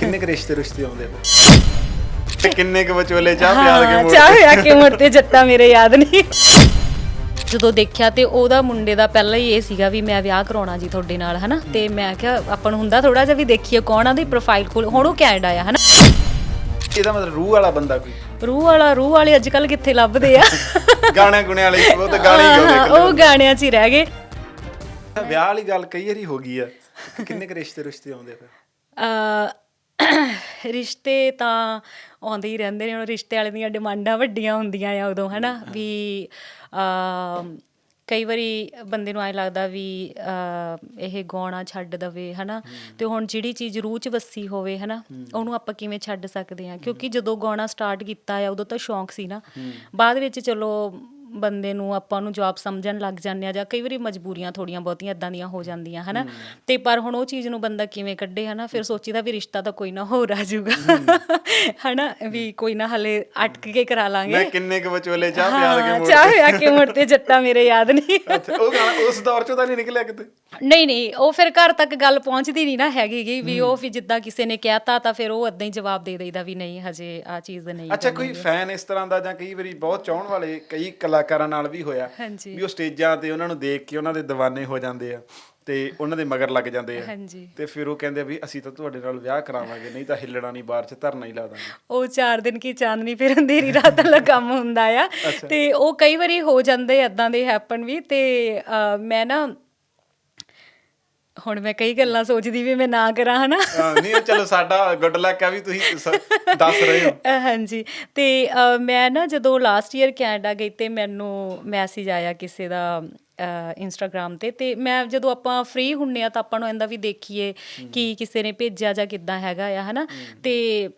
ਕਿੰਨੇ ਕੁ ਰਿਸ਼ਤੇ ਰਿਸ਼ਤੇ ਆਉਂਦੇ ਆ? ਤੇ ਕਿੰਨੇ ਕੁ ਵਿਚੋਲੇ ਚਾਹ ਪਿਆਲ ਕੇ ਹਾਂ ਮੋੜ ਚਾਹ ਹੋਇਆ ਕਿ ਮੁੜ ਤੇ ਜੱਟਾ ਮੇਰੇ ਯਾਦ ਨਹੀਂ। ਜਦੋਂ ਦੇਖਿਆ ਤੇ ਉਹਦਾ ਮੁੰਡੇ ਦਾ ਪਹਿਲਾਂ ਹੀ ਇਹ ਸੀਗਾ ਵੀ ਮੈਂ ਵਿਆਹ ਕਰਾਉਣਾ ਜੀ ਤੁਹਾਡੇ ਨਾਲ ਹਨਾ? ਤੇ ਮੈਂ ਕਿਹਾ ਆਪਾਂ ਨੂੰ ਹੁੰਦਾ ਥੋੜਾ ਜਿਹਾ ਵੀ ਦੇਖੀਏ ਕੌਣ ਆ ਦੀ ਪ੍ਰੋਫਾਈਲ ਖੋਲ ਹੁਣ ਉਹ ਕੈਨੇਡਾ ਆ ਹਨਾ? ਇਹਦਾ ਮਤਲਬ ਰੂਹ ਵਾਲਾ ਬੰਦਾ ਕੋਈ? ਰੂਹ ਵਾਲਾ ਰੂਹ ਵਾਲੇ ਅੱਜ ਕੱਲ ਕਿੱਥੇ ਲੱਭਦੇ ਆ? ਗਾਣੇ ਗੁਣੇ ਵਾਲੇ ਉਹ ਤਾਂ ਗਾਣੇ ਹੀ ਹਾਂ, ਗਾਉਂਦੇ ਉਹ ਗਾਣਿਆਂ 'ਚ ਹੀ ਰਹਿ ਗਏ। ਵਿਆਹ ਵਾਲੀ ਗੱਲ ਕਈ ਵਾਰੀ ਹੋ ਗਈ ਆ। ਕਿੰਨੇ ਕੁ ਰਿਸ਼ਤੇ ਰਿਸ਼ਤੇ ਆਉਂਦੇ ਫਿਰ? ਅ ਰਿਸ਼ਤੇ ਤਾਂ ਆਉਂਦੇ ਹੀ ਰਹਿੰਦੇ ਨੇ ਹੁਣ ਰਿਸ਼ਤੇ ਵਾਲੇ ਦੀਆਂ ਡਿਮਾਂਡਾਂ ਵੱਡੀਆਂ ਹੁੰਦੀਆਂ ਆ ਉਦੋਂ ਹਨਾ? ਵੀ ਅ ਕਈ ਵਾਰੀ ਬੰਦੇ ਨੂੰ ਐ ਲੱਗਦਾ ਵੀ ਇਹ ਗਾਉਣਾ ਛੱਡ ਦਵੇ ਹਨਾ? ਤੇ ਹੁਣ ਜਿਹੜੀ ਚੀਜ਼ ਰੂਹ ਚ ਵਸੀ ਹੋਵੇ ਹਨਾ? ਉਹਨੂੰ ਆਪਾਂ ਕਿਵੇਂ ਛੱਡ ਸਕਦੇ ਆ? ਕਿਉਂਕਿ ਜਦੋਂ ਗਾਉਣਾ ਸਟਾਰਟ ਕੀਤਾ ਆ ਉਦੋਂ ਤਾਂ ਸ਼ੌਂਕ ਸੀ ਨਾ। ਬਾਅਦ ਵਿੱਚ ਚਲੋ ਬੰਦੇ ਨੂੰ ਆਪਾਂ ਨੂੰ ਜੌਬ ਸਮਝਣ ਲੱਗ ਜਾਂਦੇ ਆ ਜਾਂ ਕਈ ਵਾਰੀ ਮਜਬੂਰੀਆਂ ਥੋੜੀਆਂ ਬਹੁਤੀਆਂ ਇਦਾਂ ਦੀਆਂ ਹੋ ਜਾਂਦੀਆਂ ਹਨਾ? ਤੇ ਪਰ ਹੁਣ ਉਹ ਚੀਜ਼ ਨੂੰ ਬੰਦਾ ਕਿਵੇਂ ਕੱਢੇ ਹਨਾ? ਫਿਰ ਸੋਚੀਦਾ ਵੀ ਰਿਸ਼ਤਾ ਤਾਂ ਕੋਈ ਨਾ ਹੋਰ ਆ ਜਾਊਗਾ। ਹਨਾ? ਵੀ ਕੋਈ ਨਾ ਹਲੇ ਅਟਕ ਕੇ ਕਰਾ ਮੈਂ ਲਾਂਗੇ ਕਿੰਨੇ ਕੁ ਵਿਚੋਲੇ ਚਾਹ ਪਿਆਲ ਕੇ ਮੋੜ ਚਾਹ ਹੋਇਆ ਕਿ ਮੁੜ ਤੇ ਜੱਟਾ ਮੇਰੇ ਯਾਦ ਨਹੀਂ। ਉਹ ਗਾਣਾ ਉਸ ਦੌਰ ਚੋਂ ਤਾਂ ਨਹੀਂ ਨਿਕਲਿਆ ਕਿਤੇ? ਨਹੀਂ ਨਹੀਂ ਉਹ ਫਿਰ ਘਰ ਤੱਕ ਗੱਲ ਪਹੁੰਚਦੀ ਨਹੀਂ ਨਾ ਹੈਗੀ ਵੀ ਉਹ ਫਿਰ ਜਿੱਦਾਂ ਕਿਸੇ ਨੇ ਕਹਿਤਾ ਤਾਂ ਫਿਰ ਉਹ ਇਦਾਂ ਹੀ ਜਵਾਬ ਦੇ ਦੇਈਦਾ ਵੀ ਨਹੀਂ ਹਜੇ ਆ ਚੀਜ਼ ਨਹੀਂ ਅੱਛਾ ਕੋਈ ਫੈਨ ਇਸ ਤਰ੍ਹਾਂ ਦਾ ਜਾਂ ਕਈ ਵਾਰੀ ਬਹੁਤ ਚਾਹਣ ਵਾਲੇ ਕਈ ਕਲਾਕਾਰਾਂ ਨਾਲ ਵੀ ਹੋਇਆ। ਵੀ ਉਹ ਸਟੇਜਾਂ ਤੇ ਉਹਨਾਂ ਨੂੰ ਦੇਖ ਕੇ ਉਹਨਾਂ ਦੇ دیਵਾਨੇ ਹੋ ਜਾਂਦੇ ਆ ਤੇ ਉਹਨਾਂ ਦੇ ਮਗਰ ਲੱਗ ਜਾਂਦੇ ਆ। ਤੇ ਫਿਰ ਉਹ ਕਹਿੰਦੇ ਵੀ ਅਸੀਂ ਤਾਂ ਤੁਹਾਡੇ ਨਾਲ ਵਿਆਹ ਕਰਾਵਾਂਗੇ ਨਹੀਂ ਤਾਂ ਹਿੱਲਣਾ ਨਹੀਂ ਬਾਹਰ 'ਚ ਧਰਨਾ ਹੀ ਲਾ ਦਾਂਗੇ। ਉਹ 4 ਦਿਨ ਕੀ ਚਾਂਦਨੀ ਫਿਰ ਅੰਧੇਰੀ ਰਾਤ ਵਾਲਾ ਕੰਮ ਹੁੰਦਾ ਆ। ਤੇ ਉਹ ਕਈ ਵਾਰੀ ਹੋ ਜਾਂਦੇ ਐਦਾਂ ਦੇ ਹੈਪਨ ਵੀ ਤੇ ਮੈਂ ਨਾ ਹੁਣ ਮੈਂ ਕਈ ਗੱਲਾਂ ਸੋਚਦੀ ਵੀ ਮੈਂ ਨਾ ਕਰਾਂ ਹਨਾ? ਹਾਂ, ਨਹੀਂ ਚਲੋ ਸਾਡਾ ਗੁੱਡ ਲੱਕ ਆ ਵੀ ਤੁਸੀਂ ਦੱਸ ਰਹੇ ਹੋ। ਹਾਂਜੀ ਤੇ ਮੈਂ ਨਾ ਜਦੋਂ ਲਾਸਟ ਈਅਰ ਕੈਨੇਡਾ ਗਈ ਤੇ ਮੈਨੂੰ ਮੈਸੇਜ ਆਇਆ ਕਿਸੇ ਦਾ ਇੰਸਟਾਗ੍ਰam ਤੇ ਤੇ ਮੈਂ ਜਦੋਂ ਆਪਾਂ ਫ੍ਰੀ ਹੁੰਨੇ ਆ ਤਾਂ ਆਪਾਂ ਨੂੰ ਇਹਦਾ ਵੀ ਦੇਖੀਏ ਕਿ ਕਿਸੇ ਨੇ ਭੇਜਿਆ ਜਾਂ ਕਿੱਦਾਂ ਹੈਗਾ ਆ ਹਨਾ? ਤੇ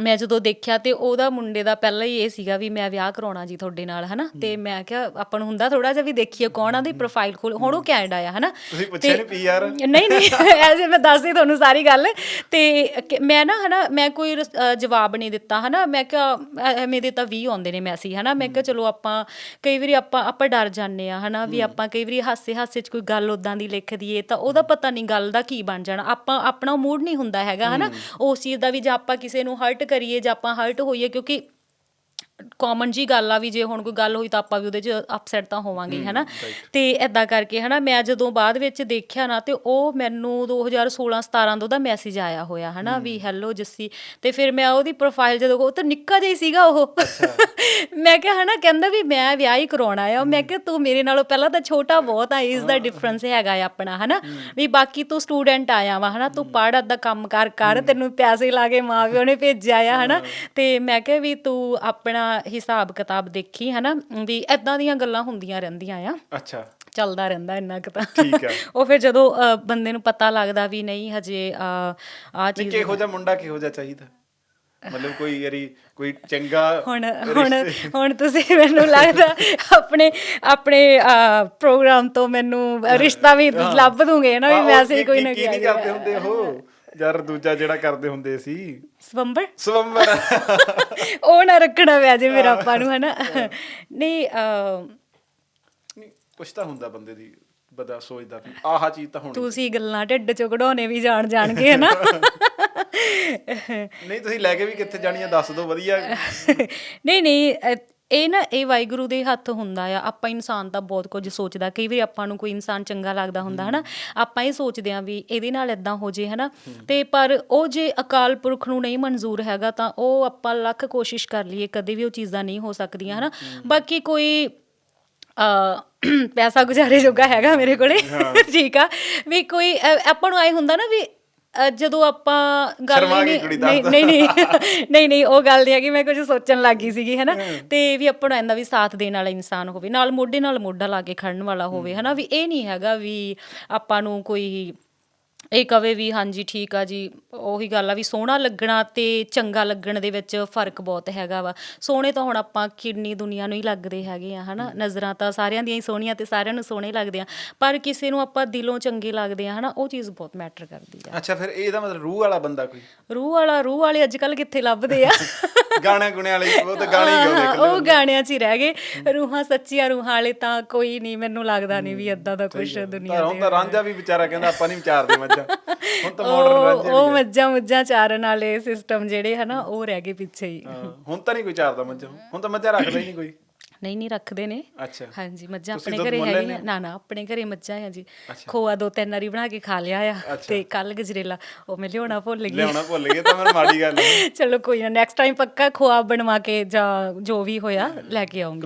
ਮੈਂ ਜਦੋਂ ਦੇਖਿਆ ਤੇ ਉਹਦਾ ਮੁੰਡੇ ਦਾ ਪਹਿਲਾਂ ਹੀ ਇਹ ਸੀਗਾ ਵੀ ਮੈਂ ਵਿਆਹ ਕਰਾਉਣਾ ਜੀ ਤੁਹਾਡੇ ਨਾਲ ਹਨਾ? ਤੇ ਮੈਂ ਕਿਹਾ ਆਪਾਂ ਨੂੰ ਹੁੰਦਾ ਥੋੜਾ ਜਿਹਾ ਵੀ ਦੇਖੀਏ ਕੌਣ ਆ ਦੀ ਪ੍ਰੋਫਾਈਲ ਖੋਲ ਹੁਣ ਉਹ ਕੈਨੇਡਾ ਆ ਹਨਾ? ਤੁਸੀਂ ਪੁੱਛਿਆ ਨਹੀਂ PR? ਨਹੀਂ ਨਹੀਂ ਐਸੇ ਮੈਂ ਦੱਸਦੀ ਤੁਹਾਨੂੰ ਸਾਰੀ ਗੱਲ। ਤੇ ਮੈਂ ਨਾ ਹਨਾ ਮੈਂ ਕੋਈ ਜਵਾਬ ਨਹੀਂ ਦਿੱਤਾ ਹਨਾ? ਮੈਂ ਕਿਹਾ ਐਵੇਂ ਦੇ ਤਾਂ 20 ਆਉਂਦੇ ਨੇ ਮੈਸੇਜ ਹਨਾ? ਮੈਂ ਕਿਹਾ ਚਲੋ ਆਪਾਂ ਕਈ ਵਾਰੀ ਆਪਾਂ ਆਪਾਂ ਡਰ ਜਾਂਦੇ ਆ ਹਨਾ? ਵੀ ਆਪਾਂ ਕਈ ਵਾਰੀ ਹਾਸੇ ਹਾਸੇ 'ਚ ਕੋਈ ਗੱਲ ਉਦਾਂ ਦੀ ਲਿਖ ਦਈਏ ਤਾਂ ਉਹਦਾ ਪਤਾ ਨਹੀਂ ਗੱਲ ਦਾ ਕੀ ਬਣ ਜਾਣਾ। ਆਪਾਂ ਆਪਣਾ ਮੂਡ ਨਹੀਂ ਹੁੰਦਾ ਹੈਗਾ ਹਨਾ? ਉਸ ਚੀਜ਼ ਦਾ ਵੀ ਜੇ ਆਪਾਂ ਕਿਸੇ ਨੂੰ ਹਰਟ ਕਰੀਏ ਜਾਂ ਆਪਾਂ ਹਰਟ ਹੋਈਏ ਕਿਉਂਕਿ ਕਾਮਨ ਜੀ ਗੱਲ ਆ ਵੀ ਜੇ ਹੁਣ ਕੋਈ ਗੱਲ ਹੋਈ ਤਾਂ ਆਪਾਂ ਵੀ ਉਹਦੇ 'ਚ ਅਪਸੈਟ ਤਾਂ ਹੋਵਾਂਗੇ ਹਨਾ? ਤੇ ਐਦਾਂ ਕਰਕੇ ਹਨਾ ਮੈਂ ਜਦੋਂ ਬਾਅਦ ਵਿੱਚ ਦੇਖਿਆ ਨਾ ਤੇ ਉਹ ਮੈਨੂੰ 2016 17 ਦਾ ਉਹਦਾ ਮੈਸੇਜ ਆਇਆ ਹੋਇਆ ਹਨਾ ਵੀ ਹੈਲੋ ਜੱਸੀ। ਤੇ ਫਿਰ ਮੈਂ ਉਹਦੀ ਪ੍ਰੋਫਾਈਲ ਜਦੋਂ ਉਹ ਤਾਂ ਨਿੱਕਾ ਜਿਹਾ ਹੀ ਸੀਗਾ ਉਹ। ਮੈਂ ਕਿਹਾ ਹਨਾ ਕਹਿੰਦਾ ਵੀ ਮੈਂ ਵਿਆਹ ਹੀ ਕਰਾਉਣਾ ਆ। ਮੈਂ ਕਿਹਾ ਤੂੰ ਮੇਰੇ ਨਾਲੋਂ ਪਹਿਲਾਂ ਤਾਂ ਛੋਟਾ ਬਹੁਤ ਆ ਇਸ ਦਾ ਡਿਫਰੈਂਸ ਹੈਗਾ ਆ ਆਪਣਾ ਹਨਾ? ਵੀ ਬਾਕੀ ਤੂੰ ਸਟੂਡੈਂਟ ਆਇਆ ਵਾ ਹਨਾ? ਤੂੰ ਪੜ੍ਹ ਅੱਦਾ ਕੰਮ ਕਰ ਕਰ ਤੈਨੂੰ ਪੈਸੇ ਲਾ ਕੇ ਮਾਂ ਪਿਓ ਨੇ ਭੇਜਿਆ ਆ ਹਨਾ? ਤੇ ਮੈਂ ਕਿਹਾ ਵੀ ਤੂੰ ਆਪਣਾ ਹਿਸਾਬ ਕਿਤਾਬ ਦੇਖੀ ਹਨਾ? ਵੀ ਐਦਾਂ ਦੀਆਂ ਗੱਲਾਂ ਹੁੰਦੀਆਂ ਰਹਿੰਦੀਆਂ ਆ। ਅੱਛਾ। ਚੱਲਦਾ ਰਹਿੰਦਾ ਇੰਨਾ ਕੁ ਤਾਂ। ਠੀਕ ਆ। ਉਹ ਫਿਰ ਜਦੋਂ ਬੰਦੇ ਨੂੰ ਪਤਾ ਲੱਗਦਾ ਵੀ ਨਹੀਂ ਹਜੇ ਆ ਚੀਜ਼ ਕਿਹੋ ਜਿਹਾ ਮੁੰਡਾ ਕਿਹੋ ਜਿਹਾ ਚਾਹੀਦਾ? ਮਤਲਬ ਕੋਈ ਯਾਰੀ ਕੋਈ ਚੰਗਾ ਹੁਣ ਹੁਣ ਹੁਣ ਤੁਸੀਂ ਮੈਨੂੰ ਲੱਗਦਾ ਆਪਣੇ ਆਪਣੇ ਪ੍ਰੋਗਰਾਮ ਤੋਂ ਮੈਨੂੰ ਰਿਸ਼ਤਾ ਵੀ ਲੱਭ ਦੂੰਗੇ ਨਾ ਵੀ ਹਾਂ, ਕੀ- ਕੋਈ ਨਾ ਕੀ ਕਰਦੇ ਹੁੰਦੇ ਉਹ? ਯਾਰ ਦੂਜਾ ਜਿਹੜਾ ਕਰਦੇ ਹੁੰਦੇ ਸੀ। ਸਵੰਬਰ? ਸਵੰਬਰ। ਉਹ ਨਾ ਰੱਖਣਾ ਪਿਆ ਜੇ ਮੇਰਾ ਆਪਾਂ ਨੂੰ ਹਨਾ? ਨਹੀਂ ਕੁਛ ਤਾਂ ਹੁੰਦਾ ਬੰਦੇ ਦੀ ਬੰਦਾ ਸੋਚਦਾ ਵੀ ਆਹ ਚੀਜ਼ ਤਾਂ ਹੋਣੀ ਤੁਸੀਂ ਗੱਲਾਂ ਢਿੱਡ ਚੋਂ ਕਢਾਉਣੇ ਵੀ ਜਾਣ ਜਾਣ ਕੇ ਹਨਾ? ਨਹੀਂ ਤੁਸੀਂ ਲੈ ਕੇ ਵੀ ਕਿੱਥੇ ਜਾਣੀ ਆ ਦੱਸ ਦਿਓ ਵਧੀਆ। ਨਹੀਂ ਨਹੀਂ ਇਹ ਨਾ ਇਹ ਵਾਹਿਗੁਰੂ ਦੇ ਹੱਥ ਹੁੰਦਾ ਆ। ਆਪਾਂ ਇਨਸਾਨ ਤਾਂ ਬਹੁਤ ਕੁਝ ਸੋਚਦਾ ਕਈ ਵਾਰੀ ਆਪਾਂ ਨੂੰ ਕੋਈ ਇਨਸਾਨ ਚੰਗਾ ਲੱਗਦਾ ਹੁੰਦਾ ਹਨਾ? ਆਪਾਂ ਇਹ ਸੋਚਦੇ ਆ ਵੀ ਇਹਦੇ ਨਾਲ ਇਦਾਂ ਹੋ ਜੇ ਹਨਾ? ਤੇ ਪਰ ਉਹ ਜੇ ਅਕਾਲ ਪੁਰਖ ਨੂੰ ਨਹੀਂ ਮਨਜ਼ੂਰ ਹੈਗਾ ਤਾਂ ਉਹ ਆਪਾਂ ਲੱਖ ਕੋਸ਼ਿਸ਼ ਕਰ ਲਈਏ ਕਦੇ ਵੀ ਉਹ ਚੀਜ਼ਾਂ ਨਹੀਂ ਹੋ ਸਕਦੀਆਂ ਹਨਾ? ਬਾਕੀ ਕੋਈ ਅ ਪੈਸਾ ਗੁਜ਼ਾਰੇ ਜੋਗਾ ਹੈਗਾ ਮੇਰੇ ਕੋਲੇ। ਠੀਕ ਆ। ਵੀ ਕੋਈ ਆਪਾਂ ਨੂੰ ਆਏ ਹੁੰਦਾ ਨਾ ਵੀ ਅ, ਜਦੋਂ ਆਪਾਂ ਗੱਲ ਸ਼ਰਮਾ ਗਈ ਨਹੀਂ ਕੁੜੀ ਨਹੀਂ ਦੱਸ ਨਹੀਂ ਨਹੀਂ ਨਹੀਂ ਨਹੀਂ ਉਹ ਗੱਲ ਨਹੀਂ ਹੈ ਕਿ ਮੈਂ ਕੁਝ ਸੋਚਣ ਲੱਗੀ ਸੀਗੀ ਹੈਨਾ? ਤੇ ਵੀ ਆਪਾਂ ਨੂੰ ਐਂਦਾ ਵੀ ਸਾਥ ਦੇਣ ਵਾਲਾ ਇਨਸਾਨ ਹੋਵੇ ਨਾਲ ਮੋਢੇ ਨਾਲ ਮੋਢਾ ਲਾ ਕੇ ਖੜਨ ਵਾਲਾ ਹੋਵੇ ਹੈਨਾ? ਵੀ ਇਹ ਨਹੀਂ ਹੈਗਾ ਵੀ ਆਪਾਂ ਨੂੰ ਕੋਈ ਇਹ ਕਵੇ ਵੀ ਹਾਂਜੀ ਠੀਕ ਆ ਜੀ ਉਹੀ ਗੱਲ ਆ ਵੀ ਸੋਹਣਾ ਲੱਗਣਾ ਤੇ ਚੰਗਾ ਲੱਗਣ ਦੇ ਵਿੱਚ ਫ਼ਰਕ ਬਹੁਤ ਹੈਗਾ ਵਾ। ਸੋਹਣੇ ਤਾਂ ਹੁਣ ਆਪਾਂ ਕਿੰਨੀ ਦੁਨੀਆ ਨੂੰ ਹੀ ਲੱਗਦੇ ਹੈਗੇ ਆ ਹਨਾ? ਨਜ਼ਰਾਂ ਤਾਂ ਸਾਰਿਆਂ ਦੀਆਂ ਹੀ ਸੋਹਣੀਆਂ ਤੇ ਸਾਰਿਆਂ ਨੂੰ ਸੋਹਣੇ ਲੱਗਦੇ ਆ ਪਰ ਕਿਸੇ ਨੂੰ ਆਪਾਂ ਦਿਲੋਂ ਚੰਗੇ ਲੱਗਦੇ ਆ ਹਨਾ? ਉਹ ਚੀਜ਼ ਬਹੁਤ ਮੈਟਰ ਕਰਦੀ ਆ। ਅੱਛਾ ਫਿਰ ਇਹਦਾ ਮਤਲਬ ਰੂਹ ਵਾਲਾ ਬੰਦਾ ਕੋਈ? ਰੂਹ ਵਾਲਾ ਰੂਹ ਵਾਲੇ ਅੱਜ ਕੱਲ ਕਿੱਥੇ ਲੱਭਦੇ ਆ? ਗਾਣੇ ਗੁਣੇ ਵਾਲੇ ਉਹ ਤਾਂ ਗਾਣੇ ਹੀ ਗਾਉਂਦੇ ਉਹ ਗਾਣਿਆਂ 'ਚ ਹੀ ਰਹਿ ਗਏ। ਰੂਹਾਂ ਸੱਚੀਆਂ ਰੂਹਾਂ ਵਾਲੇ ਤਾਂ ਕੋਈ ਨਹੀਂ ਮੈਨੂੰ ਲੱਗਦਾ ਨਹੀਂ ਵੀ ਇਦਾਂ ਦਾ ਕੁਝ ਦੁਨੀਆ ਤਾਂ ਤਾਂ ਰਾਂਝਾ ਵੀ ਵਿਚਾਰਾ ਕਹਿੰਦਾ ਆਪਾਂ ਨਹੀਂ ਵਿਚਾਰਦੇ ਮੱਝਾਂ। ਹੁਣ ਤਾਂ ਮਾਡਰਨ ਉਹ ਮੱਝਾਂ ਮੁੱਝਾਂ ਚਾਰਨ ਵਾਲੇ ਸਿਸਟਮ ਜਿਹੜੇ ਹਨਾ ਉਹ ਰਹਿ ਗਏ ਪਿੱਛੇ ਹੀ। ਹੁਣ ਤਾਂ ਨਹੀਂ ਕੋਈ ਚਾਰਦਾ ਮੱਝਾਂ। ਹੁਣ ਤਾਂ ਮੱਝਾਂ ਰੱਖਦਾ ਹੀ ਨਹੀਂ ਕੋਈ। ਨਹੀਂ ਨਹੀਂ ਰੱਖਦੇ ਨੇ। ਅੱਛਾ। ਹਾਂਜੀ ਮੱਝਾਂ ਆਪਣੇ ਘਰੇ ਹੈਗੀਆਂ ਨਾ। ਨਾ ਆਪਣੇ ਘਰੇ ਮੱਝਾਂ ਆ ਜੀ। ਖੋਆ ਦੋ ਤਿੰਨ ਵਾਰੀ ਬਣਾ ਕੇ ਖਾ ਲਿਆ ਆ ਤੇ ਕੱਲ ਗਜਰੇਲਾ। ਉਹ ਮੈਂ ਲਿਆਉਣਾ ਭੁੱਲ ਗਈ। ਲਿਆਉਣਾ ਭੁੱਲ ਗਏ ਤਾਂ ਮੈਨੂੰ ਮਾੜੀ ਗੱਲ ਹੈ। ਚਲੋ ਕੋਈ ਨਾ ਨੈਕਸਟ ਟਾਈਮ ਪੱਕਾ ਖੋਆ ਬਣਵਾ ਕੇ ਜਾਂ ਜੋ ਵੀ ਹੋਇਆ ਲੈ ਕੇ ਆਉਂਗੀ।